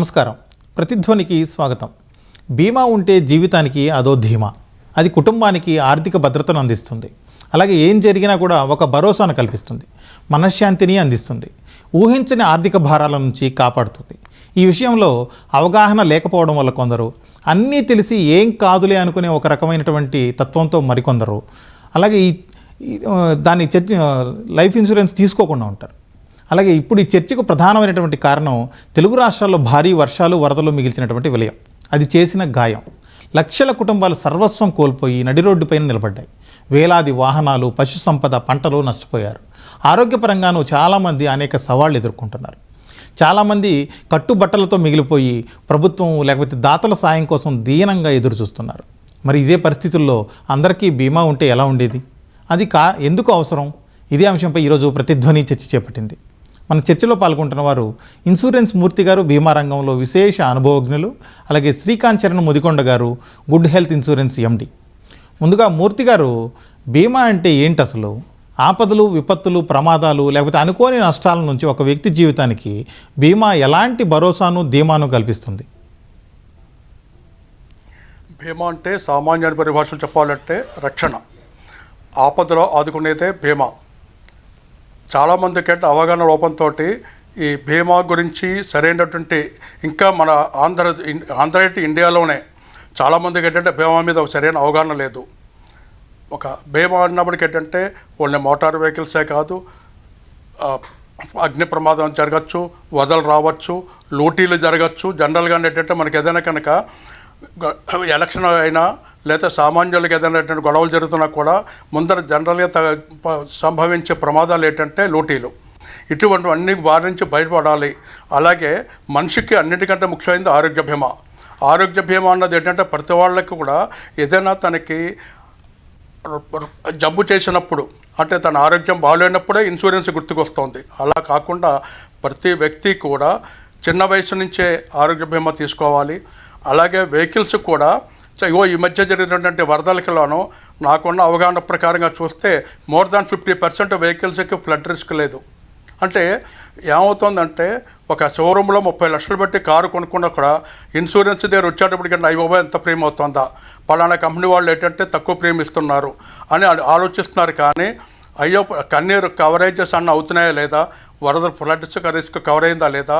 నమస్కారం. ప్రతిధ్వనికి స్వాగతం. బీమా ఉంటే జీవితానికి అదో ధీమా. అది కుటుంబానికి ఆర్థిక భద్రతను అందిస్తుంది. అలాగే ఏం జరిగినా కూడా ఒక భరోసాను కల్పిస్తుంది. మనశ్శాంతిని అందిస్తుంది. ఊహించని ఆర్థిక భారాల నుంచి కాపాడుతుంది. ఈ విషయంలో అవగాహన లేకపోవడం వల్ల కొందరు అన్నీ తెలిసి ఏం కాదులే అనుకునే ఒక రకమైనటువంటి తత్వంతో మరికొందరు. అలాగే ఈ దాన్ని చర్చ లైఫ్ ఇన్సూరెన్స్ తీసుకోకుండా ఉంటారు. అలాగే ఇప్పుడు ఈ చర్చకు ప్రధానమైనటువంటి కారణం తెలుగు రాష్ట్రాల్లో భారీ వర్షాలు వరదలు మిగిల్చినటువంటి విలయం. అది చేసిన గాయం. లక్షల కుటుంబాలు సర్వస్వం కోల్పోయి నడి రోడ్డుపైన నిలబడ్డాయి. వేలాది వాహనాలు పశు సంపద పంటలు నష్టపోయారు. ఆరోగ్యపరంగానూ చాలామంది అనేక సవాళ్ళు ఎదుర్కొంటున్నారు. చాలామంది కట్టుబట్టలతో మిగిలిపోయి ప్రభుత్వం లేకపోతే దాతల సాయం కోసం దీనంగా ఎదురు చూస్తున్నారు మరి ఇదే పరిస్థితుల్లో అందరికీ బీమా ఉంటే ఎలా ఉండేది? అది కా ఎందుకు అవసరం? ఇదే అంశంపై ఈరోజు ప్రతిధ్వని చర్చ చేపట్టింది. మన చర్చలో పాల్గొంటున్న వారు ఇన్సూరెన్స్ మూర్తి గారు బీమా రంగంలో విశేష అనుభవజ్ఞులు అలాగే శ్రీకాంత్ చరణ్ ముదికొండ గారు గుడ్ హెల్త్ ఇన్సూరెన్స్ ఎండి. ముందుగా మూర్తి గారు బీమా అంటే ఏంటి అసలు? ఆపదలు విపత్తులు ప్రమాదాలు లేకపోతే అనుకోని నష్టాల నుంచి ఒక వ్యక్తి జీవితానికి బీమా ఎలాంటి భరోసాను ధీమాను కల్పిస్తుంది? భీమా అంటే సామాన్య పరిభాషలు చెప్పాలంటే రక్షణ. ఆపదలో ఆదుకునేదే భీమా. చాలామందికి అంటే అవగాహన లోపంతో ఈ భీమా గురించి సరైనటువంటి ఇంకా మన ఆంధ్ర ఆంధ్ర ఇండియాలోనే చాలామందికి ఏంటంటే భీమా మీద సరైన అవగాహన లేదు. ఒక భీమా అన్నప్పటికీ ఏంటంటే ఓన్లీ మోటార్ వెహికల్సే కాదు అగ్ని ప్రమాదం జరగచ్చు వదలు రావచ్చు లూటీలు జరగచ్చు. జనరల్గా ఏంటంటే మనకి ఏదైనా కనుక ఎలక్షన్ అయినా లేదా సామాన్యులకు ఏదైనా గొడవలు జరుగుతున్నా కూడా ముందర జనరల్గా త- సంభవించే ప్రమాదాలు ఏంటంటే లూటీలు. ఇటువంటివన్నీ వారి నుంచి బయటపడాలి. అలాగే మనిషికి అన్నిటికంటే ముఖ్యమైనది ఆరోగ్య బీమా ఆరోగ్య బీమా అన్నది ఏంటంటే ప్రతి వాళ్ళకి కూడా ఏదైనా తనకి జబ్బు చేసినప్పుడు అంటే తన ఆరోగ్యం బాగాలేనప్పుడే ఇన్సూరెన్స్ గుర్తుకొస్తుంది. అలా కాకుండా ప్రతి వ్యక్తి కూడా చిన్న వయసు నుంచే ఆరోగ్య బీమా తీసుకోవాలి. అలాగే వెహికల్స్ కూడా. ఇగో ఈ మధ్య జరిగినటువంటి వరదలకిలోనూ నాకున్న అవగాహన ప్రకారంగా చూస్తే మోర్ దాన్ ఫిఫ్టీ పర్సెంట్ వెహికల్స్కి ఫ్లడ్ రిస్క్ లేదు. అంటే ఏమవుతుందంటే ఒక షోరూంలో ముప్పై లక్షలు పెట్టి కారు కొనుక్కున్నా కూడా ఇన్సూరెన్స్ దగ్గర వచ్చేటప్పటికి అయ్యో ఎంత ప్రీమియం అవుతుందా? పలానా కంపెనీ వాళ్ళు ఏంటంటే తక్కువ ప్రీమియం ఇస్తున్నారు అని ఆలోచిస్తున్నారు కానీ అయ్యో కన్నీరు కవరేజెస్ అన్న అవుతున్నాయా లేదా? వరద ఫ్లడ్స్ రిస్క్ కవర్ అయిందా లేదా?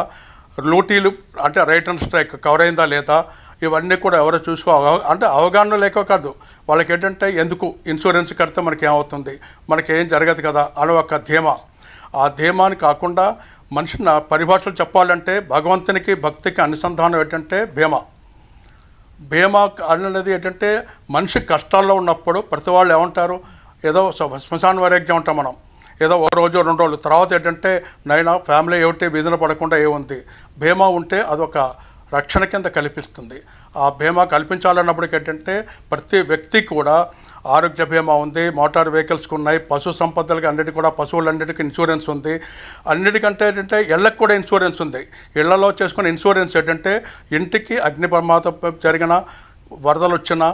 లూటీలు అంటే రైట్ అండ్ స్ట్రైక్ కవర్ అయిందా లేదా ఇవన్నీ కూడా ఎవరో చూసుకో అంటే అవగాహన లేక కాదు. వాళ్ళకి ఏంటంటే ఎందుకు ఇన్సూరెన్స్ కడితే మనకి ఏమవుతుంది మనకి ఏం జరగదు కదా అని ఒక ధీమా. ఆ ధీమాని కాకుండా మనిషి నా పరిభాషలు చెప్పాలంటే భగవంతునికి భక్తికి అనుసంధానం ఏంటంటే భీమా. భీమా అనేది ఏంటంటే మనిషి కష్టాల్లో ఉన్నప్పుడు ప్రతి వాళ్ళు ఏమంటారు? ఏదో శ్మశాన వైరాగ్యం ఉంటాం మనం. ఏదో ఓ రోజు రెండు రోజులు. తర్వాత ఏంటంటే నైనా ఫ్యామిలీ ఏమిటి విధున పడకుండా ఏముంది? భీమా ఉంటే అదొక రక్షణ కింద కల్పిస్తుంది. ఆ బీమా కల్పించాలన్నప్పటికీ ఏంటంటే ప్రతి వ్యక్తి కూడా ఆరోగ్య బీమా ఉంది మోటార్ వెహికల్స్కి ఉన్నాయి పశు సంపదలకి అన్నిటికీ కూడా పశువులన్నిటికీ ఇన్సూరెన్స్ ఉంది. అన్నిటికంటే ఏంటంటే ఇళ్ళకి కూడా ఇన్సూరెన్స్ ఉంది. ఇళ్ళలో చేసుకున్న ఇన్సూరెన్స్ ఏంటంటే ఇంటికి అగ్ని ప్రమాదం జరిగిన వరదలు వచ్చినా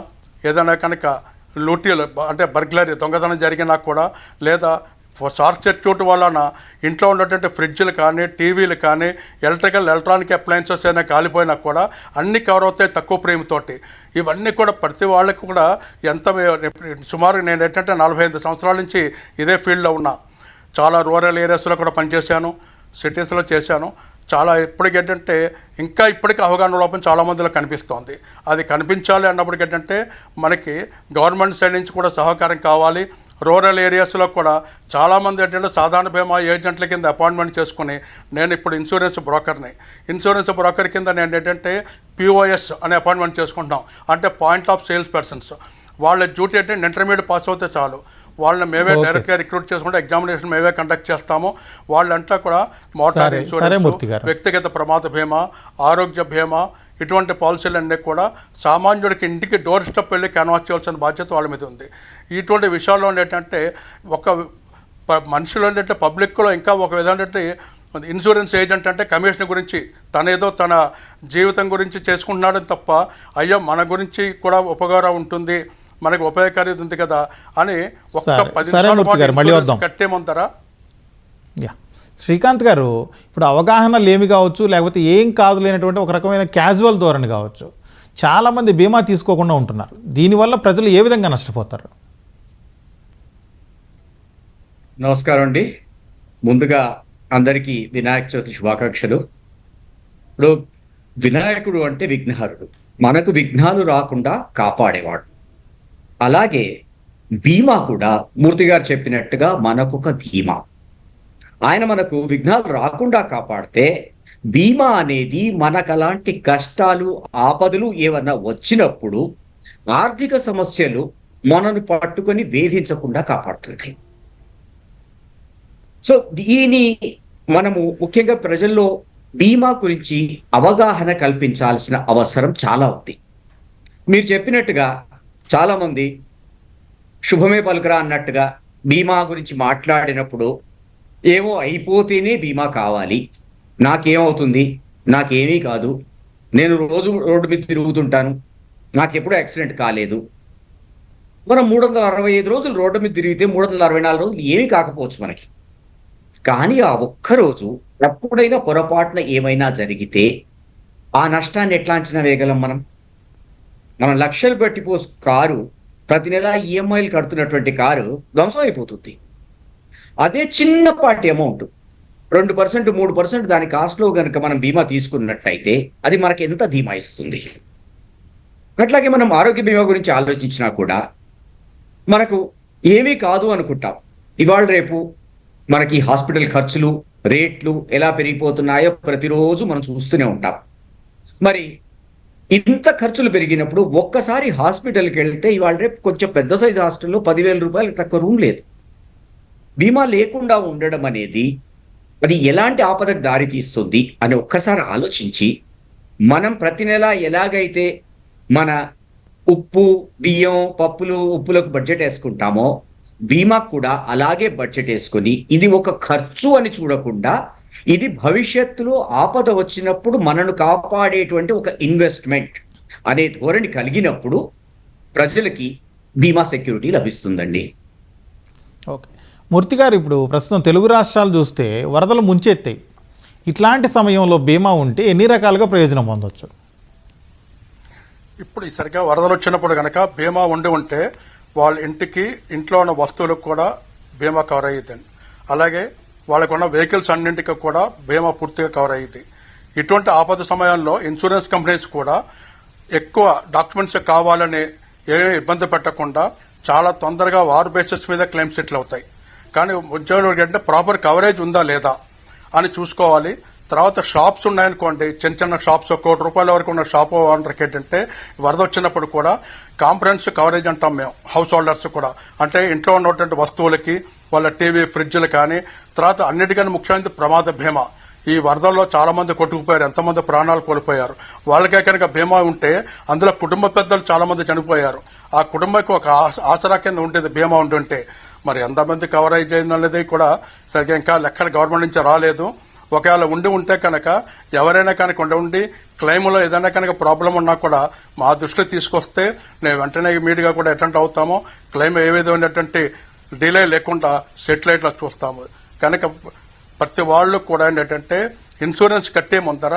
ఏదైనా కనుక లూటీలు అంటే బర్గ్లరీ దొంగతనం జరిగినా కూడా లేదా షార్ట్ సర్క్యూట్ వలన ఇంట్లో ఉన్నటువంటి ఫ్రిడ్జ్లు కానీ టీవీలు కానీ ఎలక్ట్రికల్ ఎలక్ట్రానిక్ అప్లయన్సెస్ అయినా కాలిపోయినా కూడా అన్నీ కవర్ అవుతాయి తక్కువ ప్రేమతోటి ఇవన్నీ కూడా ప్రతి వాళ్ళకి కూడా ఎంత సుమారు నేను ఏంటంటే నలభై ఐదు సంవత్సరాల నుంచి ఇదే ఫీల్డ్లో ఉన్నా. చాలా రూరల్ ఏరియాస్లో కూడా పనిచేశాను సిటీస్లో చేశాను. చాలా ఇప్పటికి ఏంటంటే ఇంకా ఇప్పటికీ అవగాహన లోపం చాలామందిలో కనిపిస్తోంది. అది కనిపించాలి అన్నప్పటికి ఏంటంటే మనకి గవర్నమెంట్ సైడ్ నుంచి కూడా సహకారం కావాలి. రూరల్ ఏరియాస్లో కూడా చాలామంది ఏంటంటే సాధారణ బీమా ఏజెంట్ల కింద అపాయింట్మెంట్ చేసుకుని నేను ఇప్పుడు ఇన్సూరెన్స్ బ్రోకర్ని. ఇన్సూరెన్స్ బ్రోకర్ కింద నేను ఏంటంటే పిఓఎస్ అనే అపాయింట్మెంట్ చేసుకుంటాం అంటే పాయింట్ ఆఫ్ సేల్స్ పర్సన్స్. వాళ్ళ డ్యూటీ ఏంటంటే ఇంటర్మీడియట్ పాస్ అవుతే చాలు. వాళ్ళని మేమే. డైరెక్ట్గా రిక్రూట్ చేసుకుంటే ఎగ్జామినేషన్ మేమే కండక్ట్ చేస్తాము. వాళ్ళంతా కూడా మోటార్. ఇన్సూరెన్స్ వ్యక్తిగత ప్రమాద బీమా ఆరోగ్య బీమా ఇటువంటి పాలసీలన్నీ కూడా సామాన్యుడికి ఇంటికి డోర్ స్టెప్ వెళ్ళి క్యాన్వాస్ చేయాల్సిన బాధ్యత వాళ్ళ మీద ఉంది. ఇటువంటి విషయాల్లో ఏంటంటే ఒక ప- మనుషులు ఏంటంటే పబ్లిక్లో ఇంకా ఒక విధంగా ఏంటంటే ఇన్సూరెన్స్ ఏజెంట్ అంటే కమిషన్ గురించి తనేదో తన జీవితం గురించి చేసుకుంటున్నాడని తప్ప అయ్యో మన గురించి కూడా ఉపకారం ఉంటుంది మనకు ఉపయోగకారి ఉంది కదా అని ఒక్క పది సరే నిమిషాల మూర్తి పాటు గారు, మళ్ళీ ఇన్సూరెన్స్ వద్దాం. కట్టే ముందర యా. శ్రీకాంత్ గారు ఇప్పుడు అవగాహన లేమి కావచ్చు లేకపోతే ఏం కాదు లేనటువంటి ఒక రకమైన క్యాజువల్ ధోరణి కావచ్చు. చాలామంది బీమా తీసుకోకుండా ఉంటున్నారు. దీనివల్ల ప్రజలు ఏ విధంగా నష్టపోతారు? నమస్కారం అండి. ముందుగా అందరికీ వినాయక చవితి శుభాకాంక్షలు. ఇప్పుడు వినాయకుడు అంటే విఘ్నహరుడు. మనకు విఘ్నాలు రాకుండా కాపాడేవాడు. అలాగే బీమా కూడా మూర్తి గారు చెప్పినట్టుగా మనకొక ధీమా. ఆయన మనకు విఘ్నాలు రాకుండా కాపాడితే బీమా అనేది మనకు అలాంటి కష్టాలు ఆపదలు ఏమన్నా వచ్చినప్పుడు ఆర్థిక సమస్యలు మనను పట్టుకొని వేధించకుండా కాపాడుతుంది. సో దీని మనము ముఖ్యంగా ప్రజల్లో బీమా గురించి అవగాహన కల్పించాల్సిన అవసరం చాలా ఉంది. మీరు చెప్పినట్టుగా చాలామంది శుభమే పలుకురా అన్నట్టుగా బీమా గురించి మాట్లాడినప్పుడు ఏమో అయిపోతేనే బీమా కావాలి. నాకేమవుతుంది? నాకేమీ కాదు. నేను రోజు రోడ్డు మీద తిరుగుతుంటాను. నాకెప్పుడు యాక్సిడెంట్ కాలేదు. మనం మూడు వందల అరవై ఐదు రోజులు రోడ్డు మీద తిరిగితే మూడు వందల అరవై నాలుగు రోజులు ఏమీ కాకపోవచ్చు మనకి. కానీ ఆ ఒక్కరోజు ఎప్పుడైనా పొరపాటున ఏమైనా జరిగితే ఆ నష్టాన్ని ఎట్లా అంచనా వేయగలం మనం? మనం లక్షలు పెట్టిపోసు కారు ప్రతి నెల ఈఎంఐలు కడుతున్నటువంటి కారు ధ్వంసం అయిపోతుంది. అదే చిన్నపాటి అమౌంట్. రెండు పర్సెంట్ మూడు పర్సెంట్ దాని కాస్ట్లో కనుక మనం బీమా తీసుకున్నట్టయితే అది మనకి ఎంత ధీమా ఇస్తుంది? అట్లాగే మనం ఆరోగ్య బీమా గురించి ఆలోచించినా కూడా మనకు ఏమీ కాదు అనుకుంటాం. ఇవాళ రేపు మనకి హాస్పిటల్ ఖర్చులు రేట్లు ఎలా పెరిగిపోతున్నాయో ప్రతిరోజు మనం చూస్తూనే ఉంటాం. మరి ఇంత ఖర్చులు పెరిగినప్పుడు ఒక్కసారి హాస్పిటల్కి వెళ్తే ఇవాళ రేపు కొంచెం పెద్ద సైజ్ హాస్పిటల్లో పదివేల రూపాయలు తక్కువ రూమ్ లేదు. బీమా లేకుండా ఉండడం అనేది అది ఎలాంటి ఆపదకు దారి తీస్తుంది అని ఒక్కసారి ఆలోచించి మనం ప్రతి నెల ఎలాగైతే మన ఉప్పు బియ్యం పప్పులు ఉప్పులకు బడ్జెట్ వేసుకుంటామో బీమా కూడా అలాగే బడ్జెట్ వేసుకొని ఇది ఒక ఖర్చు అని చూడకుండా ఇది భవిష్యత్తులో ఆపద వచ్చినప్పుడు మనను కాపాడేటువంటి ఒక ఇన్వెస్ట్మెంట్ అనే ధోరణి కలిగినప్పుడు ప్రజలకి బీమా సెక్యూరిటీ లభిస్తుందండి. ఓకే. మూర్తి గారు ఇప్పుడు ప్రస్తుతం తెలుగు రాష్ట్రాలు చూస్తే వరదలు ముంచెత్తాయి. ఇట్లాంటి సమయంలో బీమా ఉంటే ఎన్ని రకాలుగా ప్రయోజనం పొందవచ్చు ఇప్పుడు ఈ సరిగ్గా వరదలు వచ్చినప్పుడు కనుక బీమా ఉండి ఉంటే వాళ్ళ ఇంటికి ఇంట్లో ఉన్న వస్తువులకు కూడా బీమా కవర్ అయ్యిద్దండి అలాగే వాళ్ళకు ఉన్న వెహికల్స్ అన్నింటికి కూడా బీమా పూర్తిగా కవర్ అయ్యింది ఇటువంటి ఆపద సమయంలో ఇన్సూరెన్స్ కంపెనీస్ కూడా ఎక్కువ డాక్యుమెంట్స్ కావాలని ఏ ఇబ్బంది పెట్టకుండా చాలా తొందరగా వార్ బేసిస్ మీద క్లెయిమ్ సెటిల్ అవుతాయి. కానీ ఉద్యోగులకి అంటే ప్రాపర్ కవరేజ్ ఉందా లేదా అని చూసుకోవాలి. తర్వాత షాప్స్ ఉన్నాయనుకోండి చిన్న చిన్న షాప్స్ ఒక కోటి రూపాయల వరకు ఉన్న షాప్ ఓనర్కి ఏంటంటే వరద వచ్చినప్పుడు కూడా కాంప్రహెన్సివ్ కవరేజ్ అంటాం మేము హౌస్ హోల్డర్స్ కూడా. అంటే ఇంట్లో ఉన్నటువంటి వస్తువులకి వాళ్ళ టీవీ ఫ్రిడ్జ్లు కానీ తర్వాత అన్నిటికన్నా ముఖ్యమైనది ప్రమాద బీమా. ఈ వరదల్లో చాలా మంది కొట్టుకుపోయారు ఎంతమంది ప్రాణాలు కోల్పోయారు. వాళ్ళకే కనుక బీమా ఉంటే అందులో కుటుంబ పెద్దలు చాలా మంది చనిపోయారు. ఆ కుటుంబానికి ఒక ఆసరా కింద ఉండేది బీమా ఉంటుంటే మరి ఎంతమంది కవరేజ్ అయింది అనేది కూడా సరిగ్గా ఇంకా లెక్కలు గవర్నమెంట్ నుంచి రాలేదు. ఒకవేళ ఉండి ఉంటే కనుక ఎవరైనా కనుక ఉండి ఉండి క్లెయిమ్లో ఏదైనా కనుక ప్రాబ్లం ఉన్నా కూడా మా దృష్టికి తీసుకొస్తే నేను వెంటనే మీడియా కూడా అటెండ్ అవుతాము. క్లెయిమ్ ఏ విధమైనటువంటి డిలే లేకుండా సెటిలైట్లో చూస్తాము. కనుక ప్రతి వాళ్ళు కూడా ఏంటంటే ఇన్సూరెన్స్ కట్టే ముందర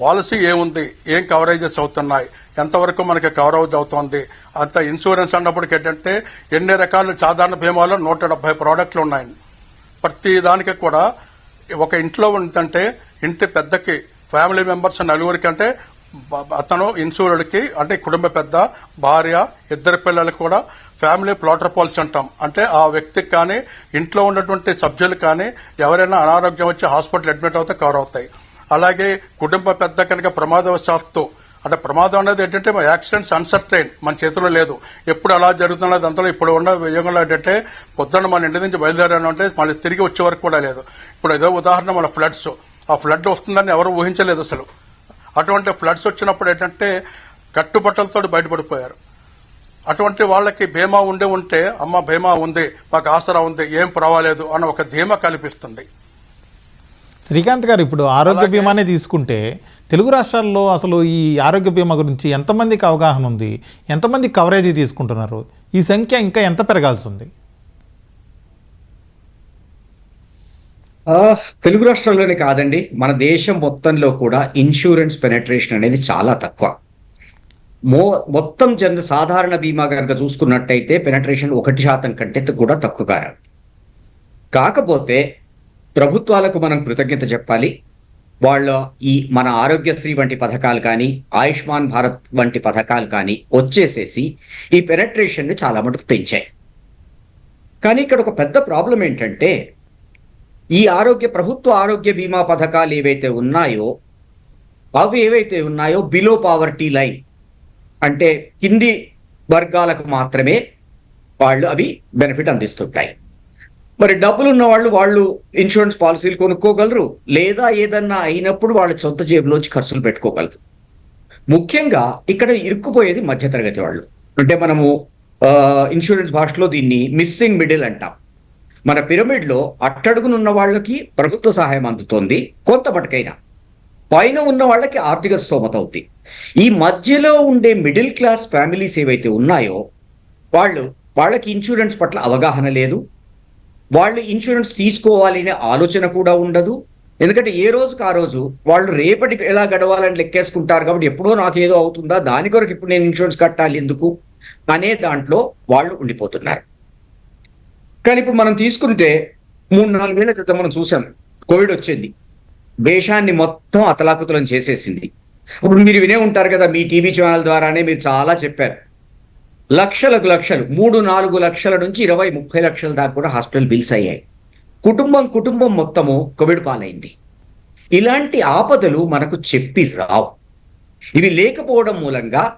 పాలసీ ఏముంది? ఏం కవరేజెస్ అవుతున్నాయి? ఎంతవరకు మనకి కవరేజ్ అవుతుంది? అంత ఇన్సూరెన్స్ అన్నప్పటికి ఏంటంటే ఎన్ని రకాల సాధారణ బీమాలో నూట డెబ్బై ప్రోడక్ట్లు ఉన్నాయి. ప్రతి దానికి కూడా ఒక ఇంట్లో ఉందంటే ఇంటి పెద్దకి ఫ్యామిలీ మెంబర్స్ నలుగురికి అంటే అతను ఇన్సూర్డ్కి అంటే కుటుంబ పెద్ద భార్య ఇద్దరు పిల్లలకు కూడా ఫ్యామిలీ ప్లాటర్ పాలసీ అంటాం. అంటే ఆ వ్యక్తికి కానీ ఇంట్లో ఉన్నటువంటి సభ్యులు కానీ ఎవరైనా అనారోగ్యం వచ్చి హాస్పిటల్ అడ్మిట్ అవుతే కవర్ అవుతాయి. అలాగే కుటుంబ పెద్ద కనుక ప్రమాదవశాత్తు అంటే ప్రమాదం అనేది ఏంటంటే మన యాక్సిడెంట్స్ అన్సర్టైన్ మన చేతిలో లేదు. ఎప్పుడు అలా జరుగుతున్నది అంతలో ఇప్పుడు ఉన్న యుగంలో ఏంటంటే పొద్దున్న మన ఇంటి నుంచి బయలుదేరాను అంటే మళ్ళీ తిరిగి వచ్చే వరకు కూడా లేదు. ఇప్పుడు ఏదో ఉదాహరణ మన ఫ్లడ్స్. ఆ ఫ్లడ్ వస్తుందని ఎవరు ఊహించలేదు అసలు. అటువంటి ఫ్లడ్స్ వచ్చినప్పుడు ఏంటంటే కట్టుబట్టలతో బయటపడిపోయారు. అటువంటి వాళ్ళకి బీమా ఉండి ఉంటే అమ్మ బీమా ఉంది మాకు ఆసరా ఉంది ఏం పర్వాలేదు అని ఒక ధీమా కల్పిస్తుంది. శ్రీకాంత్ గారు ఇప్పుడు ఆరోగ్య బీమానే తీసుకుంటే తెలుగు రాష్ట్రాల్లో అసలు ఈ ఆరోగ్య బీమా గురించి ఎంతమందికి అవగాహన ఉంది? ఎంతమంది కవరేజీ తీసుకుంటున్నారు? ఈ సంఖ్య ఇంకా ఎంత పెరగాల్సి ఉంది తెలుగు రాష్ట్రాల్లోనే కాదండి. మన దేశం మొత్తంలో కూడా ఇన్సూరెన్స్ పెనట్రేషన్ అనేది చాలా తక్కువ. మో మొత్తం జన సాధారణ బీమా కనుక చూసుకున్నట్టయితే పెనట్రేషన్ ఒకటి శాతం కంటే కూడా తక్కువగా కాకపోతే ప్రభుత్వాలకు మనం కృతజ్ఞత చెప్పాలి. వాళ్ళ ఈ మన ఆరోగ్యశ్రీ వంటి పథకాలు కానీ ఆయుష్మాన్ భారత్ వంటి పథకాలు కానీ వచ్చేసేసి ఈ పెనట్రేషన్ని చాలా మటుకు పెంచాయి. కానీ ఇక్కడ ఒక పెద్ద ప్రాబ్లం ఏంటంటే ఈ ఆరోగ్య ప్రభుత్వ ఆరోగ్య బీమా పథకాలు ఏవైతే ఉన్నాయో అవి ఏవైతే ఉన్నాయో బిలో పావర్టీ లైన్ అంటే కింది వర్గాలకు మాత్రమే వాళ్ళు అవి బెనిఫిట్ అందిస్తుంటాయి. మరి డబ్బులు ఉన్న వాళ్ళు వాళ్ళు ఇన్సూరెన్స్ పాలసీలు కొనుక్కోగలరు లేదా ఏదన్నా అయినప్పుడు వాళ్ళ సొంత జేబులోంచి ఖర్చులు పెట్టుకోగలరు. ముఖ్యంగా ఇక్కడ ఇరుక్కుపోయేది మధ్యతరగతి వాళ్ళు. అంటే మనము ఇన్సూరెన్స్ భాషలో దీన్ని మిస్సింగ్ మిడిల్ అంటాం. మన పిరమిడ్లో అట్టడుగునున్న వాళ్ళకి ప్రభుత్వ సహాయం అందుతోంది కొంత మటుకైనా పైన ఉన్న వాళ్ళకి ఆర్థిక స్తోమత అవుతుంది ఈ మధ్యలో ఉండే మిడిల్ క్లాస్ ఫ్యామిలీస్ ఏవైతే ఉన్నాయో వాళ్ళు వాళ్ళకి ఇన్సూరెన్స్ పట్ల అవగాహన లేదు వాళ్ళు ఇన్సూరెన్స్ తీసుకోవాలి అనే ఆలోచన కూడా ఉండదు. ఎందుకంటే ఏ రోజుకి ఆ రోజు వాళ్ళు రేపటికి ఎలా గడవాలని లెక్కేసుకుంటారు కాబట్టి ఎప్పుడో నాకు ఏదో అవుతుందా? దాని కొరకు ఇప్పుడు నేను ఇన్సూరెన్స్ కట్టాలి ఎందుకు? అనే దాంట్లో వాళ్ళు ఉండిపోతున్నారు. కానీ ఇప్పుడు మనం తీసుకుంటే మూడు నాలుగేళ్ళ క్రితం మనం చూసాం కోవిడ్ వచ్చింది. దేశాన్ని మొత్తం అతలాకుతలం చేసేసింది. ఇప్పుడు మీరు వినే ఉంటారు కదా మీ టీవీ ఛానల్ ద్వారానే మీరు చాలా చెప్పారు. లక్షలకు లక్షలు మూడు నాలుగు లక్షల నుంచి ఇరవై ముప్పై లక్షల దాకా కూడా హాస్పిటల్ బిల్స్ అయ్యాయి. కుటుంబం కుటుంబం మొత్తము కోవిడ్ పాలైంది. ఇలాంటి ఆపదలు మనకు చెప్పి రావు. ఇవి లేకపోవడం మూలంగా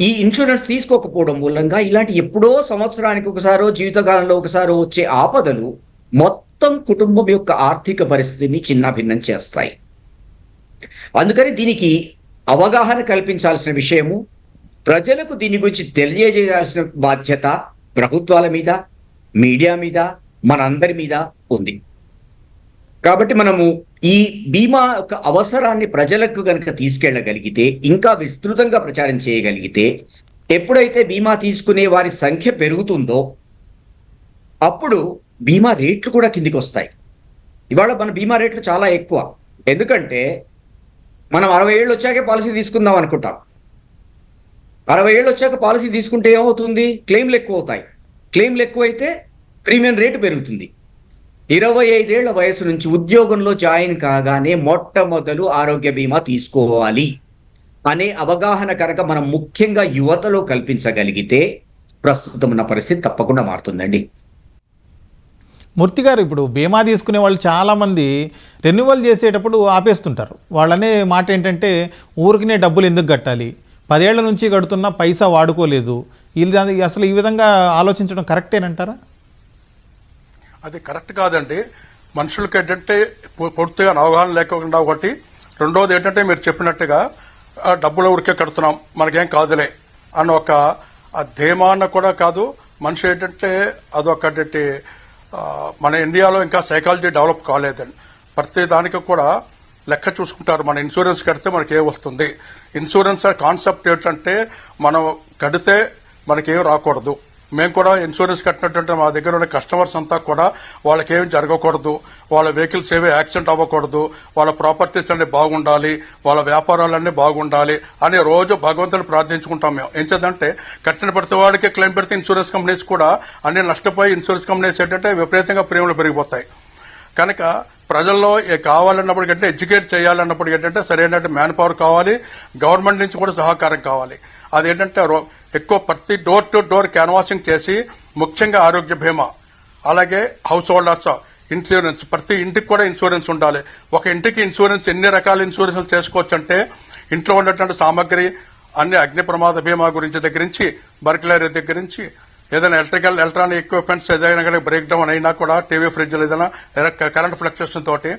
ఈ ఇన్సూరెన్స్ తీసుకోకపోవడం మూలంగా ఇలాంటి ఎప్పుడో సంవత్సరానికి ఒకసారో జీవితకాలంలో ఒకసారో వచ్చే ఆపదలు మొత్తం కుటుంబం యొక్క ఆర్థిక పరిస్థితిని చిన్నాభిన్నం చేస్తాయి. అందుకని దీనికి అవగాహన కల్పించాల్సిన విషయము ప్రజలకు దీని గురించి తెలియజేయాల్సిన బాధ్యత ప్రభుత్వాల మీద మీడియా మీద మనందరి మీద ఉంది. కాబట్టి మనము ఈ బీమా యొక్క అవసరాన్ని ప్రజలకు కనుక తీసుకెళ్ళగలిగితే ఇంకా విస్తృతంగా ప్రచారం చేయగలిగితే ఎప్పుడైతే బీమా తీసుకునే వారి సంఖ్య పెరుగుతుందో అప్పుడు బీమా రేట్లు కూడా కిందికి వస్తాయి ఇవాళ మన బీమా రేట్లు చాలా ఎక్కువ. ఎందుకంటే మనం అరవై ఏళ్ళు వచ్చాకే పాలసీ తీసుకుందాం అనుకుంటాం. అరవై ఏళ్ళు వచ్చాక పాలసీ తీసుకుంటే ఏమవుతుంది? క్లెయిమ్లు ఎక్కువ అవుతాయి క్లెయిమ్లు ఎక్కువైతే ప్రీమియం రేటు పెరుగుతుంది. ఇరవై ఐదేళ్ళ వయసు నుంచి ఉద్యోగంలో జాయిన్ కాగానే మొట్టమొదలు ఆరోగ్య బీమా తీసుకోవాలి అనే అవగాహన కనుక మనం ముఖ్యంగా యువతలో కల్పించగలిగితే ప్రస్తుతం ఉన్న పరిస్థితి తప్పకుండా మారుతుందండి. మూర్తి గారు ఇప్పుడు బీమా తీసుకునే వాళ్ళు చాలామంది రెన్యువల్ చేసేటప్పుడు ఆపేస్తుంటారు. వాళ్ళనే మాట ఏంటంటే ఊరికినే డబ్బులు ఎందుకు కట్టాలి? పదేళ్ళ నుంచి కడుతున్నా పైసా వాడుకోలేదు. ఇది అసలు ఈ విధంగా ఆలోచించడం కరెక్టేనంటారా అది కరెక్ట్ కాదండి. మనుషులకి ఏంటంటే పూర్తిగా అవగాహన లేకుండా ఒకటి. రెండోది ఏంటంటే మీరు చెప్పినట్టుగా డబ్బులు ఊరికే కడుతున్నాం మనకేం కాదులే అన్న ఒక ఆ ధీమాన్న కూడా కాదు. మనిషి ఏంటంటే అదొకటి మన ఇండియాలో ఇంకా సైకాలజీ డెవలప్ కాలేదండి. ప్రతి దానికి కూడా లెక్క చూసుకుంటారు. మన ఇన్సూరెన్స్ కడితే మనకి ఏ వస్తుంది ఇన్సూరెన్స్ కాన్సెప్ట్ ఏంటంటే మనం కడితే మనకేం రాకూడదు. మేము కూడా ఇన్సూరెన్స్ కట్టినటువంటి మా దగ్గర ఉన్న కస్టమర్స్ అంతా కూడా వాళ్ళకి జరగకూడదు. వాళ్ళ వెహికల్స్ ఏవి యాక్సిడెంట్ అవ్వకూడదు. వాళ్ళ ప్రాపర్టీస్ అన్ని బాగుండాలి. వాళ్ళ వ్యాపారాలన్నీ బాగుండాలి అని రోజు భగవంతుని ప్రార్థించుకుంటాం మేము. ఏం చేద్దంటే కట్టిన ప్రతి వాడికి క్లెయిమ్ పెడితే ఇన్సూరెన్స్ కంపెనీస్ కూడా అన్ని నష్టపోయి ఇన్సూరెన్స్ కంపెనీస్ ఏంటంటే విపరీతంగా ప్రేమలు పెరిగిపోతాయి. కనుక ప్రజల్లో ఏ కావాలన్నప్పుడు ఏంటంటే ఎడ్యుకేట్ చేయాలన్నప్పుడు ఏంటంటే సరైన మ్యాన్ పవర్ కావాలి గవర్నమెంట్ నుంచి కూడా సహకారం కావాలి. అదేంటంటే రో- ఎక్కువ ప్రతి డోర్ టు డోర్ క్యాన్వాసింగ్ చేసి ముఖ్యంగా ఆరోగ్య బీమా అలాగే హౌస్ హోల్డర్స్ ఇన్సూరెన్స్ ప్రతి ఇంటికి కూడా ఇన్సూరెన్స్ ఉండాలి. ఒక ఇంటికి ఇన్సూరెన్స్ ఎన్ని రకాల ఇన్సూరెన్స్లు చేసుకోవచ్చు అంటే ఇంట్లో ఉన్నటువంటి సామాగ్రి అన్ని అగ్ని ప్రమాద బీమా గురించి దగ్గర నుంచి బర్క్లరీ దగ్గర నుంచి ఏదైనా ఎలక్ట్రికల్ ఎలక్ట్రానిక్ ఎక్విప్మెంట్స్ ఏదైనా కానీ బ్రేక్ డౌన్ అయినా కూడా టీవీ ఫ్రిడ్జ్లు ఏదైనా కరెంట్ ఫ్లక్చుయేషన్ తోటి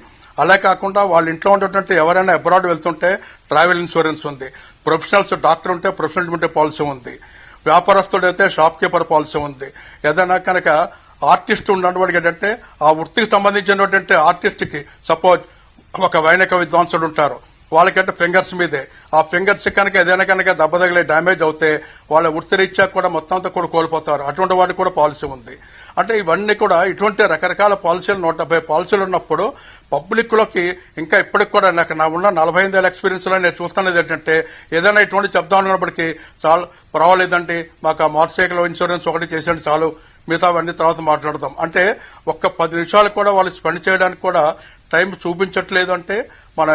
అలా కాకుండా వాళ్ళ ఇంట్లో ఉండేటువంటి ఎవరైనా అబ్రాడ్ వెళ్తుంటే ట్రావెల్ ఇన్సూరెన్స్ ఉంది. ప్రొఫెషనల్స్ డాక్టర్ ఉంటే ప్రొఫెషనల్ ఉంటే పాలసీ ఉంది. వ్యాపారస్తుడైతే షాప్ కీపర్ పాలసీ ఉంది. ఏదైనా కనుక ఆర్టిస్ట్ ఉన్నవాడికి ఏంటంటే ఆ వృత్తికి సంబంధించినటువంటి ఆర్టిస్ట్కి సపోజ్ ఒక వైనక విద్వాంసుడు ఉంటారు. వాళ్ళకంటే ఫింగర్స్ మీదే. ఆ ఫింగర్స్ కనుక ఏదైనా కనుక దెబ్బ తగిలే డ్యామేజ్ అవుతే వాళ్ళ వృత్తిరీత్యా కూడా మొత్తం అంతా కూడా కోల్పోతారు. అటువంటి వాటికి కూడా పాలసీ ఉంది. అంటే ఇవన్నీ కూడా ఇటువంటి రకరకాల పాలసీలు నూట డెబ్బై పాలసీలు ఉన్నప్పుడు పబ్లిక్లోకి ఇంకా ఇప్పటికి కూడా నాకు నా ఉన్న నలభై ఐదు ఎక్స్పీరియన్స్లో నేను చూస్తున్నది ఏంటంటే ఏదైనా ఇటువంటి చెప్దాం అనుకున్నప్పటికీ చాలు పర్వాలేదండి. మాకు ఆ మోటార్ సైకిల్ ఇన్సూరెన్స్ ఒకటి చేసేయండి చాలు. మిగతా అవన్నీ తర్వాత మాట్లాడదాం. అంటే ఒక్క పది నిమిషాలు కూడా వాళ్ళు స్పెండ్ చేయడానికి కూడా టైం చూపించట్లేదు అంటే మన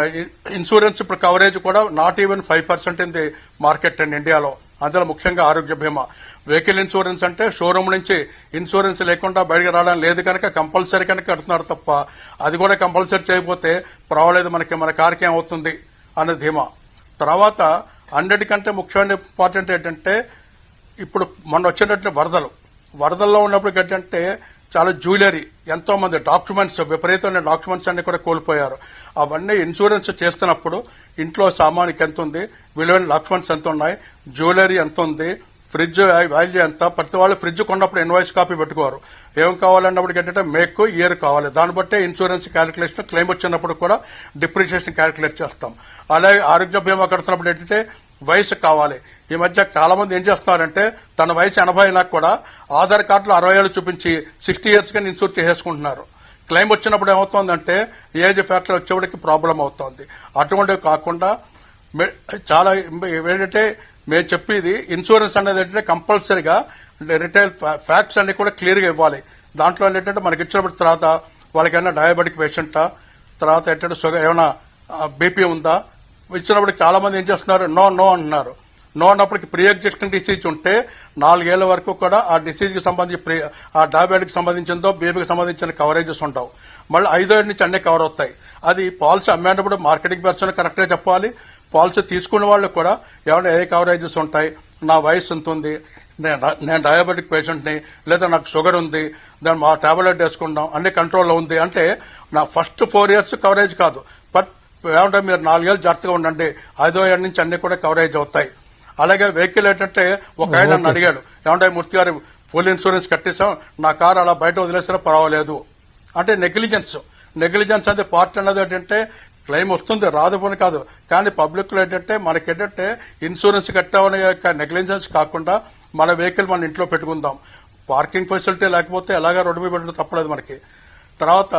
ఇన్సూరెన్స్ ఇప్పుడు కవరేజ్ కూడా not even five percent in the market and ఇండియాలో. అందులో ముఖ్యంగా ఆరోగ్య బీమా. వెహికల్ ఇన్సూరెన్స్ అంటే షోరూమ్ నుంచి ఇన్సూరెన్స్ లేకుండా బయటకు రావడం లేదు కనుక కంపల్సరీ కనుక కడుతున్నారు తప్ప అది కూడా కంపల్సరీ చేయకపోతే పర్వాలేదు మనకి మన కార్కి ఏమవుతుంది అనే ధీమా. తర్వాత అన్నిటికంటే ముఖ్యమైన ఇంపార్టెంట్ ఏంటంటే ఇప్పుడు మొన్న వచ్చినటువంటి వరదలు. వరదల్లో ఉన్నప్పుడు ఏంటంటే చాలా జ్యువెలరీ ఎంతో మంది డాక్యుమెంట్స్ విపరీతమైన డాక్యుమెంట్స్ అన్ని కూడా కోల్పోయారు. అవన్నీ ఇన్సూరెన్స్ చేస్తున్నప్పుడు ఇంట్లో సామానికి ఎంత ఉంది విలువైన డాక్యుమెంట్స్ ఎంత ఉన్నాయి జ్యువెలరీ ఎంత ఉంది ఫ్రిడ్జ్ వాల్యూ ఎంత ప్రతి వాళ్ళు ఫ్రిడ్జ్ కొన్నప్పుడు ఇన్వాయిస్ కాపీ పెట్టుకోరు. ఏం కావాలన్నప్పుడు ఏంటంటే మేక్ ఇయర్ కావాలి. దాన్ని బట్టే ఇన్సూరెన్స్ క్యాలిక్యులేషన్ క్లెయిమ్ వచ్చినప్పుడు కూడా డిప్రిషియేషన్ క్యాలిక్యులేట్ చేస్తాం. అలాగే ఆరోగ్య బీమా కడుతున్నప్పుడు ఏంటంటే వయసు కావాలి. ఈ మధ్య చాలా మంది ఏం చేస్తున్నారంటే తన వయసు ఎనభై అయినా కూడా ఆధార్ కార్డులో అరవై ఏళ్ళు చూపించి సిక్స్టీ ఇయర్స్గా ఇన్సూర్ చేసేసుకుంటున్నారు. క్లెయిమ్ వచ్చినప్పుడు ఏమవుతుందంటే ఏజ్ ఫ్యాక్టర్ వచ్చేవాడికి ప్రాబ్లం అవుతుంది. అటువంటివి కాకుండా చాలా ఏంటంటే మేము చెప్పేది ఇన్సూరెన్స్ అనేది ఏంటంటే కంపల్సరీగా రిటైల్ ఫ్యాక్ట్స్ అన్ని కూడా క్లియర్గా ఇవ్వాలి. దాంట్లో ఏంటంటే మనకి ఇచ్చినప్పుడు తర్వాత వాళ్ళకి డయాబెటిక్ పేషెంటా తర్వాత ఏంటంటే షుగర్ ఏమైనా బీపీ ఉందా? ఇచ్చినప్పుడు చాలామంది ఏం చేస్తున్నారు? నో నో అంటున్నారు. నో ప్రీ ఎగ్జిస్టింగ్ డిసీజ్ ఉంటే నాలుగేళ్ళ వరకు కూడా ఆ డిసీజ్కి సంబంధించి ఆ డయాబెటిక్కి సంబంధించిందో బీపీకి సంబంధించిన కవరేజెస్ ఉండవు. మళ్ళీ ఐదో ఏడు నుంచి అన్ని కవర్ అవుతాయి. అది పాలసీ అమ్మేటప్పుడు మార్కెటింగ్ పర్సన్ కరెక్ట్గా చెప్పాలి. పాలసీ తీసుకున్న వాళ్ళు కూడా ఏమైనా ఏ కవరేజెస్ ఉంటాయి? నా వయసు ఎంత ఉంది? నేను నేను డయాబెటిక్ పేషెంట్ని లేదా నాకు షుగర్ ఉంది. దాన్ని మా టాబ్లెట్ వేసుకుంటాం అన్ని కంట్రోల్లో ఉంది. అంటే నా ఫస్ట్ ఫోర్ ఇయర్స్ కవరేజ్ కాదు. బట్ ఏమంటే మీరు నాలుగేళ్ళు జాగ్రత్తగా ఉండండి. ఐదో ఏడు నుంచి అన్ని కూడా కవరేజ్ అవుతాయి. అలాగే వెహికల్ ఏంటంటే ఒక ఆయన నన్ను అడిగాడు ఏమంటే మూర్తి గారు ఫుల్ ఇన్సూరెన్స్ కట్టేసాం నా కారు అలా బయట వదిలేసినా పర్వాలేదు. అంటే నెగ్లిజెన్స్ నెగ్లిజెన్స్ అనేది పార్ట్ అన్నది ఏంటంటే క్లెయిమ్ వస్తుంది రాదు పని కాదు. కానీ పబ్లిక్లో ఏంటంటే మనకి ఏంటంటే ఇన్సూరెన్స్ కట్టామనే యొక్క నెగ్లిజెన్స్ కాకుండా మన వెహికల్ మన ఇంట్లో పెట్టుకుందాం. పార్కింగ్ ఫెసిలిటీ లేకపోతే ఎలాగా రోడ్డు మీద పెట్టడం తప్పలేదు మనకి. తర్వాత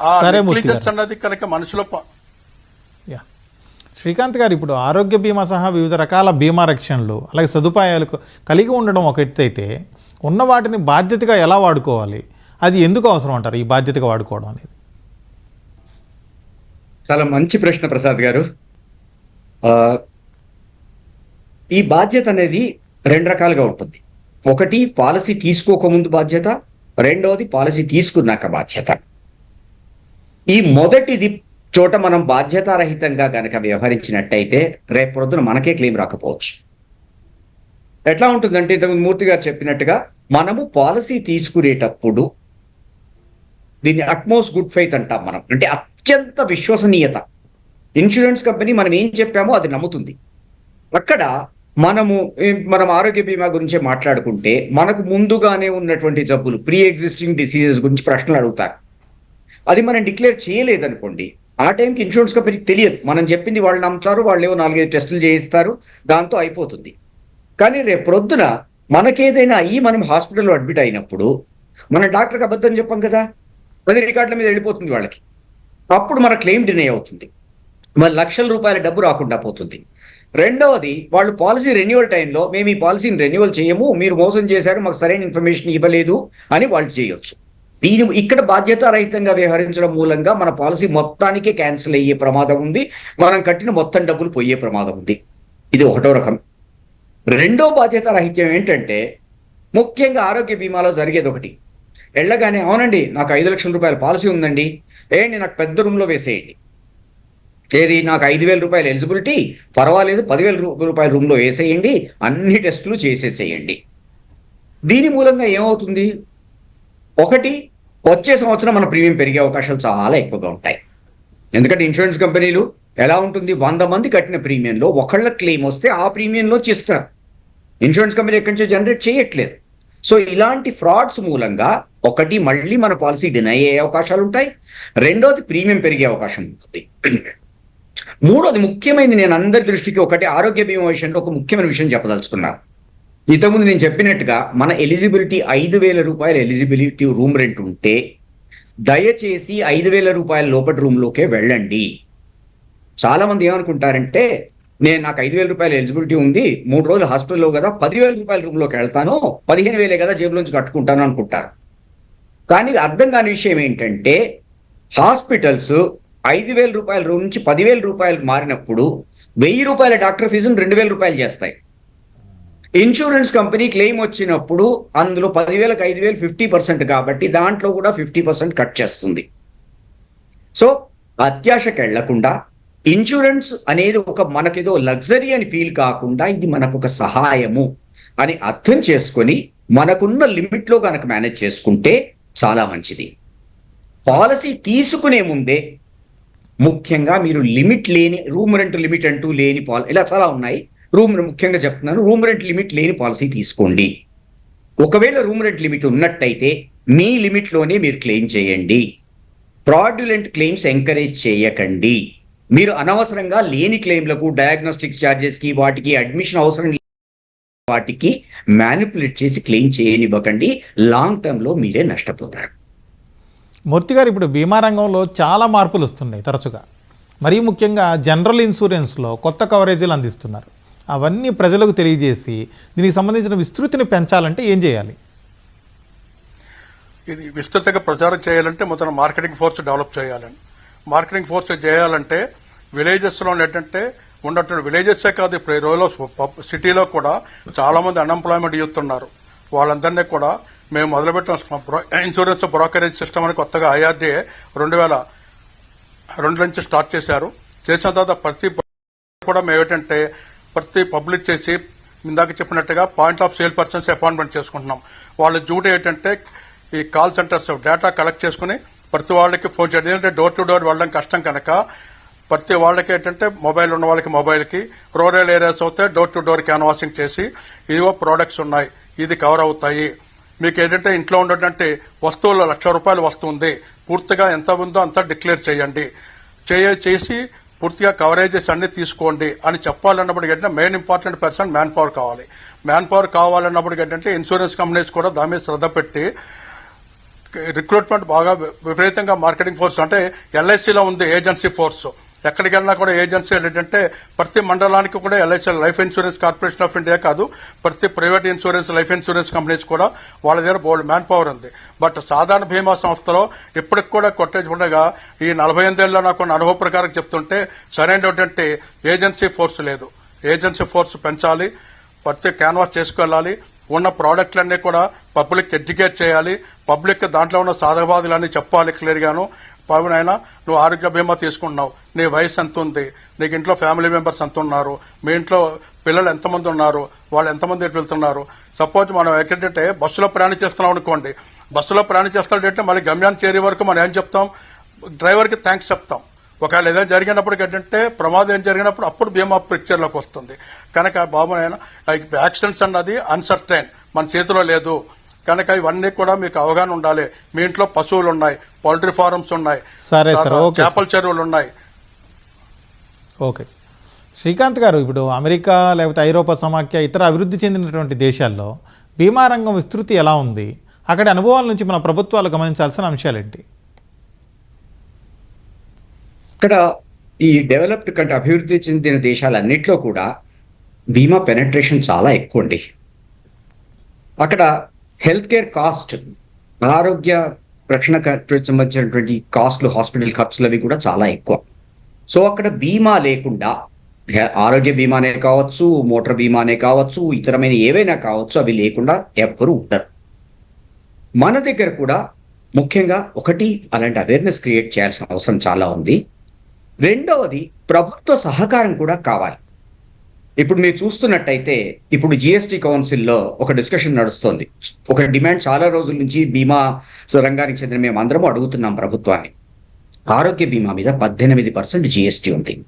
ఆ నెగ్లిజెన్స్. అన్నది కనుక మనిషిలో శ్రీకాంత్ గారు ఇప్పుడు ఆరోగ్య బీమా సహా వివిధ రకాల బీమా రక్షణలు అలాగే సదుపాయాలు కలిగి ఉండడం ఒక ఎత్తు అయితే ఉన్న వాటిని బాధ్యతగా ఎలా వాడుకోవాలి? అది ఎందుకు అవసరం అంటారు ఈ బాధ్యతగా వాడుకోవడం అనేది? చాలా మంచి ప్రశ్న ప్రసాద్ గారు. ఈ బాధ్యత అనేది రెండు రకాలుగా ఉంటుంది. ఒకటి పాలసీ తీసుకోకముందు బాధ్యత రెండవది పాలసీ తీసుకున్నాక బాధ్యత. ఈ మొదటిది చోట మనం బాధ్యతారహితంగా గనక వ్యవహరించినట్టయితే రేపు పొద్దున మనకే క్లెయిమ్ రాకపోవచ్చు. ఎట్లా ఉంటుందంటే ఇంతకు మూర్తి గారు చెప్పినట్టుగా మనము పాలసీ తీసుకునేటప్పుడు దీన్ని అట్మోస్ట్ గుడ్ ఫెయిత్ అంటాం మనం. అంటే అత్యంత విశ్వసనీయత. ఇన్సూరెన్స్ కంపెనీ మనం ఏం చెప్పామో అది నమ్ముతుంది. అక్కడ మనము మనం ఆరోగ్య బీమా గురించి మాట్లాడుకుంటే మనకు ముందుగానే ఉన్నటువంటి జబ్బులు ప్రీ ఎగ్జిస్టింగ్ డిసీజెస్ గురించి ప్రశ్నలు అడుగుతారు. అది మనం డిక్లేర్ చేయలేదనుకోండి ఆ టైంకి ఇన్సూరెన్స్ కంపెనీకి తెలియదు. మనం చెప్పింది వాళ్ళు నమ్ముతారు వాళ్ళు ఏవో నాలుగైదు టెస్టులు చేయిస్తారు దాంతో అయిపోతుంది. కానీ రేపు ప్రొద్దున మనకేదైనా అయ్యి మనం హాస్పిటల్లో అడ్మిట్ అయినప్పుడు మన డాక్టర్కి అబద్ధం చెప్పాం కదా? అది రికార్డుల మీద వెళ్ళిపోతుంది వాళ్ళకి. అప్పుడు మన క్లెయిమ్ డినై అవుతుంది. మరి లక్షల రూపాయల డబ్బు రాకుండా పోతుంది. రెండవది వాళ్ళు పాలసీ రెన్యువల్ టైంలో మేము ఈ పాలసీని రెన్యువల్ చేయము మీరు మోసం చేశారు మాకు సరైన ఇన్ఫర్మేషన్ ఇవ్వలేదు అని వాళ్ళు చేయొచ్చు. దీని ఇక్కడ బాధ్యతారహితంగా వ్యవహరించడం మూలంగా మన పాలసీ మొత్తానికే క్యాన్సిల్ అయ్యే ప్రమాదం ఉంది. మనం కట్టిన మొత్తం డబ్బులు పోయే ప్రమాదం ఉంది. ఇది ఒకటో రకం. రెండో బాధ్యత రాహిత్యం ఏంటంటే ముఖ్యంగా ఆరోగ్య బీమాలో జరిగేది ఒకటి. వెళ్ళగానే అవునండి నాకు ఐదు లక్షల రూపాయల పాలసీ ఉందండి. ఏంటి నాకు పెద్ద రూమ్లో వేసేయండి. ఏది నాకు ఐదు వేల రూపాయల ఎలిజిబిలిటీ? పర్వాలేదు పదివేల రూపాయల రూమ్లో వేసేయండి. అన్ని టెస్టులు చేసేసేయండి. దీని మూలంగా ఏమవుతుంది? ఒకటి వచ్చే సంవత్సరం మన ప్రీమియం పెరిగే అవకాశాలు చాలా ఎక్కువగా ఉంటాయి. ఎందుకంటే ఇన్సూరెన్స్ కంపెనీలు ఎలా ఉంటుంది? వంద మంది కట్టిన ప్రీమియంలో ఒకళ్ళ క్లెయిమ్ వస్తే ఆ ప్రీమియంలో చేస్తారు. ఇన్సూరెన్స్ కంపెనీ ఎక్కడి నుంచో జనరేట్ చేయట్లేదు. సో ఇలాంటి ఫ్రాడ్స్ మూలంగా ఒకటి మళ్ళీ మన పాలసీ డినై అయ్యే అవకాశాలు ఉంటాయి. రెండోది ప్రీమియం పెరిగే అవకాశం ఉంటుంది. మూడోది ముఖ్యమైనది నేను అందరి దృష్టికి ఒకటి ఆరోగ్య బీమా విషయంలో ఒక ముఖ్యమైన విషయం చెప్పదలుచుకున్నాను. ఇంతకుముందు నేను చెప్పినట్టుగా మన ఎలిజిబిలిటీ ఐదు వేల రూపాయల ఎలిజిబిలిటీ రూమ్ రెంట్ ఉంటే దయచేసి ఐదు వేల రూపాయల లోపటి రూమ్లోకే వెళ్ళండి. చాలా మంది ఏమనుకుంటారంటే నేను నాకు ఐదు వేల రూపాయల ఎలిజిబిలిటీ ఉంది మూడు రోజులు హాస్పిటల్లో కదా పదివేల రూపాయల రూమ్లోకి వెళ్తాను పదిహేను వేలే కదా జేబులోంచి కట్టుకుంటాను అనుకుంటారు. కానీ అర్థం కాని విషయం ఏంటంటే హాస్పిటల్స్ ఐదు వేల రూపాయల రూమ్ నుంచి పదివేల రూపాయలు మారినప్పుడు వెయ్యి రూపాయల డాక్టర్ ఫీజును రెండు వేల రూపాయలు చేస్తాయి. ఇన్సూరెన్స్ కంపెనీ క్లెయిమ్ వచ్చినప్పుడు అందులో పదివేలకు ఐదు వేలు ఫిఫ్టీ పర్సెంట్ కాబట్టి దాంట్లో కూడా ఫిఫ్టీ పర్సెంట్ కట్ చేస్తుంది. సో అత్యాశకి వెళ్ళకుండా ఇన్సూరెన్స్ అనేది ఒక మనకేదో లగ్జరీ అని ఫీల్ కాకుండా ఇది మనకు ఒక సహాయము అని అర్థం చేసుకొని మనకున్న లిమిట్లో కనుక మేనేజ్ చేసుకుంటే చాలా మంచిది. పాలసీ తీసుకునే ముందే ముఖ్యంగా మీరు లిమిట్ లేని రూమ్ రెంట్ లిమిట్ అంటూ లేని పాల ఇలా చాలా ఉన్నాయి. రూమ్ ముఖ్యంగా చెప్తున్నాను రూమ్ రెంట్ లిమిట్ లేని పాలసీ తీసుకోండి. ఒకవేళ రూమ్ రెంట్ లిమిట్ ఉన్నట్టయితే మీ లిమిట్లోనే మీరు క్లెయిమ్ చేయండి. ఫ్రాడ్యులెంట్ క్లెయిమ్స్ ఎంకరేజ్ చేయకండి. మీరు అనవసరంగా లేని క్లెయిమ్లకు డయాగ్నోస్టిక్ ఛార్జెస్కి వాటికి అడ్మిషన్ అవసరం వాటికి మ్యానిపులేట్ చేసి క్లెయిమ్ చేయనివ్వకండి. లాంగ్ టర్మ్లో మీరే నష్టపోతారు. మూర్తి గారు ఇప్పుడు బీమా రంగంలో చాలా మార్పులు వస్తున్నాయి తరచుగా. మరీ ముఖ్యంగా జనరల్ ఇన్సూరెన్స్లో కొత్త కవరేజీలు అందిస్తున్నారు. అవన్నీ ప్రజలకు తెలియజేసి దీనికి సంబంధించిన విస్తృతిని పెంచాలంటే ఏం చేయాలి? ఇది విస్తృతంగా ప్రచారం చేయాలంటే మొత్తం మార్కెటింగ్ ఫోర్స్ డెవలప్ చేయాలని మార్కెటింగ్ ఫోర్స్ చేయాలంటే విలేజెస్లో ఏంటంటే ఉన్నటువంటి విలేజెసే కాదు ఇప్పుడు ఈ రోజులో సిటీలో కూడా చాలామంది అన్ఎంప్లాయ్మెంట్ యూత్ ఉన్నారు వాళ్ళందరినీ కూడా మేము మొదలుపెట్టిన బ్రో- ఇన్సూరెన్స్ బ్రోకరేజ్ సిస్టమ్ అని కొత్తగా ఐఆర్డీఏ రెండు వేల రెండు నుంచి స్టార్ట్ చేశారు. చేసిన తర్వాత ప్రతి కూడా మేము ఏంటంటే ప్రతి పబ్లిక్ చేసి ఇందాక చెప్పినట్టుగా point of sale persons appointment చేసుకుంటున్నాం. వాళ్ళ డ్యూటీ ఏంటంటే ఈ కాల్ సెంటర్స్ డేటా కలెక్ట్ చేసుకుని ప్రతి వాళ్ళకి ఫోన్ చేయడం ఏంటంటే డోర్ టు డోర్ వెళ్ళడం కష్టం కనుక ప్రతి వాళ్ళకి ఏంటంటే మొబైల్ ఉన్న వాళ్ళకి మొబైల్కి రూరల్ ఏరియాస్ అయితే డోర్ టు డోర్ క్యాన్వాసింగ్ చేసి ఇదిగో ప్రోడక్ట్స్ ఉన్నాయి. ఇది కవర్ అవుతాయి. మీకు ఏంటంటే ఇంట్లో ఉండేటువంటి వస్తువులు లక్ష రూపాయలు వస్తుంది పూర్తిగా ఎంత ఉందో అంత డిక్లేర్ చేయండి. చేసి పూర్తిగా కవరేజెస్ అన్ని తీసుకోండి అని చెప్పాలన్నప్పుడు ఏంటంటే main important person man power కావాలి. మ్యాన్ పవర్ కావాలన్నప్పుడు ఏంటంటే ఇన్సూరెన్స్ కంపెనీస్ కూడా దాని మీద శ్రద్ధ పెట్టి రిక్రూట్మెంట్ బాగా విపరీతంగా మార్కెటింగ్ ఫోర్స్ అంటే ఎల్ఐసిలో ఉంది ఏజెన్సీ ఫోర్స్ ఎక్కడికి వెళ్ళినా కూడా ఏజెన్సీ ఏంటంటే ప్రతి మండలానికి కూడా LIC life insurance corporation of India కాదు ప్రతి private insurance life insurance companies కూడా వాళ్ళ దగ్గర బోల్డ్ మ్యాన్ పవర్ ఉంది. బట్ సాధారణ బీమా సంస్థలో ఇప్పటికి కూడా కొట్టేసి ఉండగా ఈ నలభై ఎనిమిదేళ్ళలో నాకు అనుభవ ప్రకారం చెప్తుంటే సరైనటువంటి ఏజెన్సీ ఫోర్స్ లేదు. ఏజెన్సీ ఫోర్స్ పెంచాలి ప్రతి క్యాన్వాస్ చేసుకెళ్ళాలి ఉన్న ప్రోడక్ట్లన్నీ కూడా పబ్లిక్ ఎడ్యుకేట్ చేయాలి పబ్లిక్ దాంట్లో ఉన్న సాధకబాధలన్నీ చెప్పాలి క్లియర్గాను. పవన్ అయినా నువ్వు ఆరోగ్య బీమా తీసుకుంటున్నావు. నీ వయసు ఎంత ఉంది నీకు ఇంట్లో ఫ్యామిలీ మెంబర్స్ ఎంత ఉన్నారు మీ ఇంట్లో పిల్లలు ఎంతమంది ఉన్నారు? వాళ్ళు ఎంతమంది ఎటు వెళ్తున్నారు? సపోజ్ మనం ఎక్కడంటే బస్సులో ప్రయాణం చేస్తున్నాం అనుకోండి. బస్సులో ప్రయాణం చేస్తాడంటే మళ్ళీ గమ్యాన్ని చేరే వరకు మనం ఏం చెప్తాం? డ్రైవర్కి థ్యాంక్స్ చెప్తాం. ఒకవేళ ఏదైనా జరిగినప్పుడు ఏంటంటే ప్రమాదం ఏం జరిగినప్పుడు అప్పుడు బీమా పిక్చర్లోకి వస్తుంది. కనుక బాబు నాయన యాక్సిడెంట్స్ అన్నది అన్సర్టైన్ మన చేతిలో లేదు. కనుక ఇవన్నీ కూడా మీకు అవగాహన ఉండాలి. మీ ఇంట్లో పశువులు ఉన్నాయి పౌల్ట్రీ ఫార్మ్స్ ఉన్నాయి సరే సార్ ఓకే. చేపల చెరువులు ఉన్నాయి. ఓకే. శ్రీకాంత్ గారు ఇప్పుడు అమెరికా లేకపోతే ఐరోపా సమాఖ్య ఇతర అభివృద్ధి చెందినటువంటి దేశాల్లో బీమా రంగం విస్తృతి ఎలా ఉంది? అక్కడి అనుభవాల నుంచి మన ప్రభుత్వాలు గమనించాల్సిన అంశాలేంటి? ఇక్కడ ఈ డెవలప్డ్ కంటే అభివృద్ధి చెందిన దేశాలన్నిట్లో కూడా బీమా పెనట్రేషన్ చాలా ఎక్కువ అండి అక్కడ హెల్త్ కేర్ కాస్ట్ ఆరోగ్య రక్షణ సంబంధించినటువంటి కాస్ట్లు హాస్పిటల్ ఖర్చులు అవి కూడా చాలా ఎక్కువ. సో అక్కడ బీమా లేకుండా ఆరోగ్య బీమానే కావచ్చు మోటార్ బీమానే కావచ్చు ఇతరమైన ఏవైనా కావచ్చు అవి లేకుండా ఎవ్వరు ఉండరు. మన దగ్గర కూడా ముఖ్యంగా ఒకటి అలాంటి అవేర్నెస్ క్రియేట్ చేయాల్సిన అవసరం చాలా ఉంది. రెండవది ప్రభుత్వ సహకారం కూడా కావాలి. ఇప్పుడు మీరు చూస్తున్నట్టయితే ఇప్పుడు జిఎస్టి కౌన్సిల్లో ఒక డిస్కషన్ నడుస్తోంది. ఒక డిమాండ్ చాలా రోజుల నుంచి బీమా రంగానికి చెందిన మేము అందరం అడుగుతున్నాం ప్రభుత్వాన్ని. ఆరోగ్య బీమా మీద పద్దెనిమిది పర్సెంట్ జిఎస్టీ ఉంది.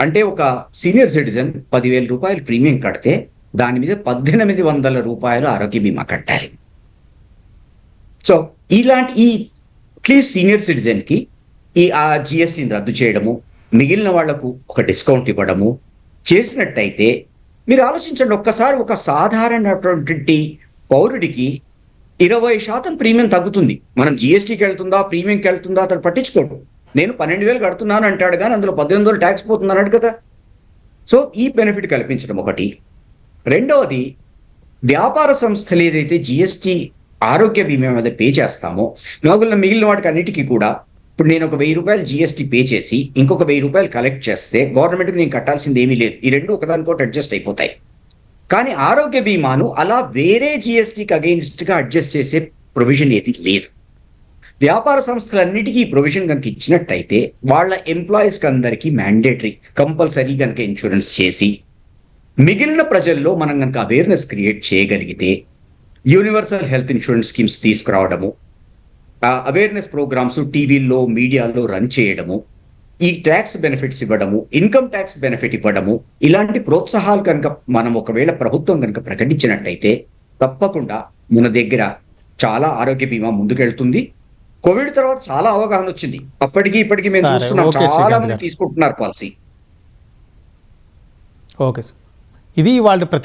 అంటే ఒక సీనియర్ సిటిజన్ పదివేల రూపాయలు ప్రీమియం కడితే దాని మీద పద్దెనిమిది వందల రూపాయలు ఆరోగ్య బీమా కట్టాలి. సో ఇలాంటి ఈ అట్లీస్ట్ సీనియర్ సిటిజన్కి ఈ ఆ జిఎస్టీని రద్దు చేయడము మిగిలిన వాళ్ళకు ఒక డిస్కౌంట్ ఇవ్వడము చేసినట్టయితే మీరు ఆలోచించండి ఒక్కసారి ఒక సాధారణటువంటి పౌరుడికి ఇరవై శాతం ప్రీమియం తగ్గుతుంది. మనం జిఎస్టీకి వెళ్తుందా ప్రీమియంకి వెళ్తుందా అతను పట్టించుకోడు. నేను పన్నెండు వేలు కడుతున్నాను అంటాడు కానీ అందులో పద్దెనిమిది వేలు ట్యాక్స్ పోతుంది అన్నాడు కదా. సో ఈ బెనిఫిట్ కల్పించడం ఒకటి. రెండవది వ్యాపార సంస్థలు ఏదైతే జిఎస్టీ ఆరోగ్య బీమా మీద పే చేస్తామో నాగుల మిగిలిన వాటికి అన్నిటికీ కూడా ఇప్పుడు నేను ఒక వెయ్యి రూపాయలు జిఎస్టీ పే చేసి ఇంకొక వెయ్యి రూపాయలు కలెక్ట్ చేస్తే గవర్నమెంట్కి నేను కట్టాల్సింది ఏమీ లేదు. ఈ రెండు ఒకదానికోటి అడ్జస్ట్ అయిపోతాయి. కానీ ఆరోగ్య బీమాను అలా వేరే జిఎస్టీకి అగెయిన్స్ట్గా అడ్జస్ట్ చేసే ప్రొవిజన్ ఏది లేదు. వ్యాపార సంస్థలన్నిటికీ ఈ ప్రొవిజన్ కనుక ఇచ్చినట్టయితే వాళ్ళ ఎంప్లాయీస్కి అందరికీ మ్యాండేటరీ కంపల్సరీ కనుక ఇన్సూరెన్స్ చేసి మిగిలిన ప్రజల్లో మనం కనుక అవేర్నెస్ క్రియేట్ చేయగలిగితే యూనివర్సల్ హెల్త్ ఇన్సూరెన్స్ స్కీమ్స్ తీసుకురావడము అవేర్నెస్ ప్రోగ్రామ్స్ టీవీల్లో మీడియాలో రన్ చేయడము ఈ ట్యాక్స్ బెనిఫిట్స్ ఇవ్వడము ఇన్కమ్ ట్యాక్స్ బెనిఫిట్ ఇవ్వడము ఇలాంటి ప్రోత్సాహాలు కనుక మనం ఒకవేళ ప్రభుత్వం కనుక ప్రకటించినట్టయితే తప్పకుండా మన దగ్గర చాలా ఆరోగ్య బీమా ముందుకెళ్తుంది. కోవిడ్ తర్వాత చాలా అవగాహన వచ్చింది. అప్పటికి ఇప్పటికి మేము చూస్తున్నాం. చాలా మంది. తీసుకుంటున్నారు పాలసీ. Okay sir. ఇది వాళ్ళ ప్రతి